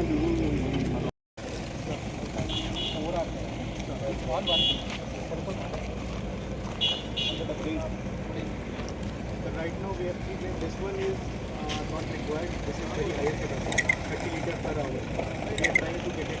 Right now we are treating this one is not required. This is very higher capacity, 30 liters per hour. We are trying to get it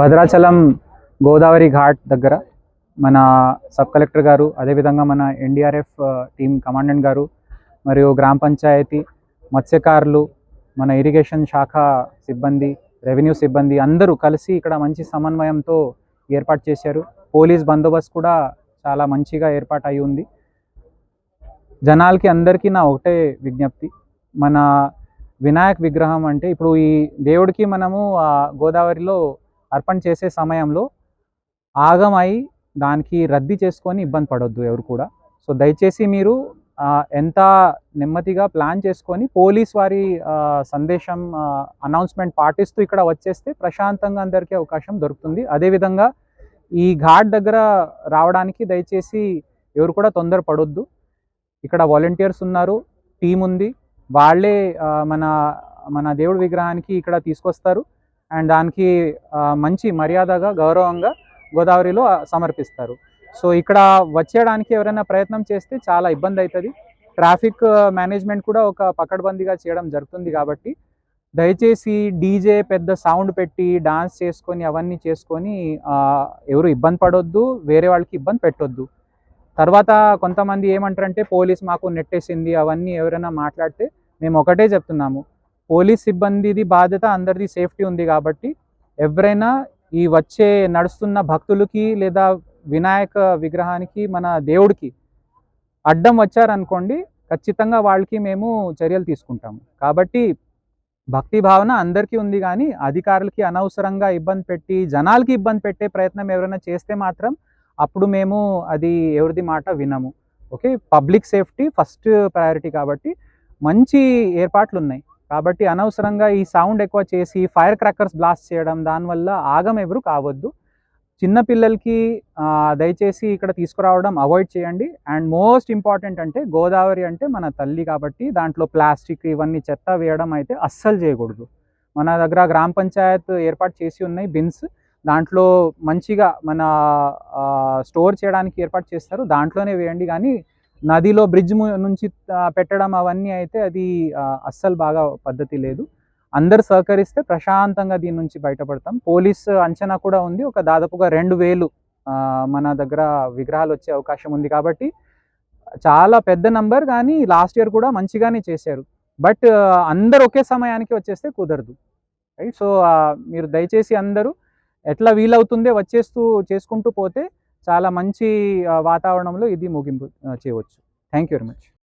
Bhadrachalam Godavari ghat దగ్గర మన sub collector గారు అదేవిధంగా మన NDRF team commandant గారు మరియు గ్రామ పంచాయతీ మత్స్యకారులు మన ఇరిగేషన్ శాఖ సిబ్బంది రెవెన్యూ సిబ్బంది అందరూ కలిసి ఇక్కడ మంచి సమన్వయంతో ఏర్పాటు చేశారు. పోలీస్ బందోబస్తు కూడా చాలా మంచిగా ఏర్పాటు అయి ఉంది. జనాలకి అందరికీ నా ఒకటే విజ్ఞప్తి. మన వినాయక్ విగ్రహం అంటే ఇప్పుడు ఈ దేవుడికి మనము ఆ గోదావరిలో అర్పణ చేసే సమయంలో ఆగమై దానికి రద్దీ చేసుకొని ఇబ్బంది పడొద్దు ఎవరు కూడా. సో దయచేసి మీరు ఎంత నెమ్మదిగా ప్లాన్ చేసుకొని పోలీస్ వారి సందేశం అనౌన్స్మెంట్ పాటిస్తూ ఇక్కడ వచ్చేస్తే ప్రశాంతంగా అందరికీ అవకాశం దొరుకుతుంది. అదేవిధంగా ఈ ఘాట్ దగ్గర రావడానికి దయచేసి ఎవరు కూడా తొందర పడొద్దు ఇక్కడ వాలంటీర్స్ ఉన్నారు టీం ఉంది. వాళ్ళే మన మన దేవుడి విగ్రహానికి ఇక్కడ తీసుకొస్తారు. అండ్ దానికి మంచి మర్యాదగా గౌరవంగా గోదావరిలో సమర్పిస్తారు. సో ఇక్కడ వచ్చేయడానికి ఎవరైనా ప్రయత్నం చేస్తే చాలా ఇబ్బంది అవుతుంది. ట్రాఫిక్ మేనేజ్మెంట్ కూడా ఒక పకడ్బందీగా చేయడం జరుగుతుంది కాబట్టి దయచేసి డీజే పెద్ద సౌండ్ పెట్టి డాన్స్ చేసుకొని అవన్నీ చేసుకొని ఎవరు ఇబ్బంది పడొద్దు వేరే వాళ్ళకి ఇబ్బంది పెట్టొద్దు. తర్వాత కొంతమంది ఏమంటారంటే పోలీస్ మాకు నెట్టేసింది అవన్నీ ఎవరైనా మాట్లాడితే మేము ఒకటే చెప్తున్నాము. పోలీస్ సిబ్బందిది బాధ్యత అందరిది సేఫ్టీ ఉంది కాబట్టి ఎవరైనా ఈ వచ్చే నడుస్తున్న భక్తులకి లేదా వినాయక విగ్రహానికి మన దేవుడికి అడ్డం వచ్చారనుకోండి ఖచ్చితంగా వాళ్ళకి మేము చర్యలు తీసుకుంటాము కాబట్టి భక్తి భావన అందరికీ ఉంది కానీ అధికారులకి అనవసరంగా ఇబ్బంది పెట్టి జనాలకి ఇబ్బంది పెట్టే ప్రయత్నం ఎవరైనా చేస్తే మాత్రం అప్పుడు మేము అది ఎవరిది మాట వినము. Okay? Public safety first priority కాబట్టి మంచి ఏర్పాట్లు ఉన్నాయి కాబట్టి అనవసరంగా ఈ సౌండ్ ఎక్కువ చేసి ఫైర్ క్రాకర్స్ బ్లాస్ట్ చేయడం దానివల్ల ఆగం ఎవరు కావద్దు. చిన్నపిల్లలకి దయచేసి ఇక్కడ తీసుకురావడం అవాయిడ్ చేయండి. అండ్ మోస్ట్ ఇంపార్టెంట్ అంటే గోదావరి అంటే మన తల్లి కాబట్టి దాంట్లో ప్లాస్టిక్ ఇవన్నీ చెత్త వేయడం అయితే అస్సలు చేయకూడదు. మన దగ్గర గ్రామ పంచాయత్ ఏర్పాటు చేసి ఉన్నాయి బిన్స్ దాంట్లో మంచిగా మన స్టోర్ చేయడానికి ఏర్పాటు చేస్తారు. దాంట్లోనే వేయండి. కానీ నదిలో బ్రిడ్జ్ నుంచి పెట్టడం అవన్నీ అయితే అది అస్సలు బాగా పద్ధతి లేదు. అందరు సహకరిస్తే ప్రశాంతంగా దీని నుంచి బయటపడతాం. పోలీస్ అంచనా కూడా ఉంది. ఒక దాదాపుగా రెండు వేలు మన దగ్గర విగ్రహాలు వచ్చే అవకాశం ఉంది కాబట్టి చాలా పెద్ద నంబర్ కానీ లాస్ట్ ఇయర్ కూడా మంచిగానే చేశారు. బట్ అందరు ఒకే సమయానికి వచ్చేస్తే కుదరదు. రైట్? సో మీరు దయచేసి అందరూ ఎట్లా వీలవుతుందే వచ్చేస్తూ చేసుకుంటూ పోతే చాలా మంచి వాతావరణంలో ఇది ముగింపు చేయవచ్చు. Thank you very much.